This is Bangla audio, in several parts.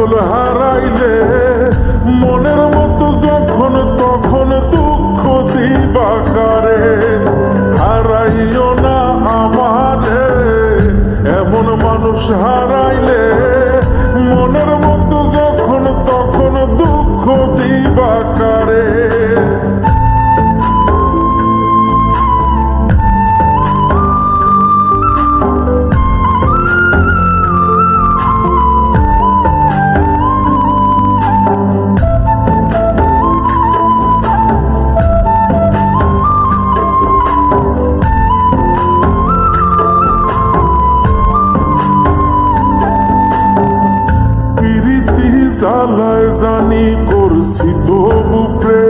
পাগল হারাইলে মনের মতো যখন তখন দুঃখ দিবা কারে। হারাইও না আমাদের এমন মানুষ হারাইলে জানি করছি তবু প্রেম।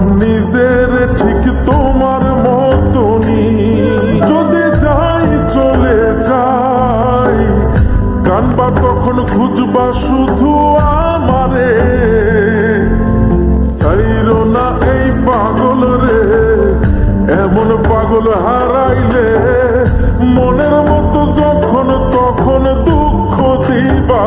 নিজের ঠিক তোমার মতনি যদি যাই, চলে যাই। কানবা তখন খুঁজবা শুধু আমারে। না এই পাগল রে, এমন পাগল হারাইলে মনের মতো যখন, তখন দুঃখ দিবা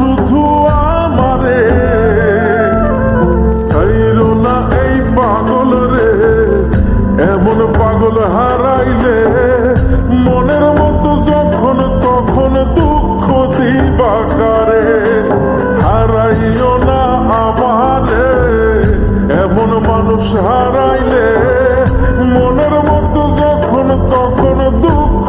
শুধু হারাইলে মনের মতো যখন তখন দুঃখ দিবা কারে। না আমারে, এমন মানুষ হারাইলে মনের মতো যখন তখন দুঃখ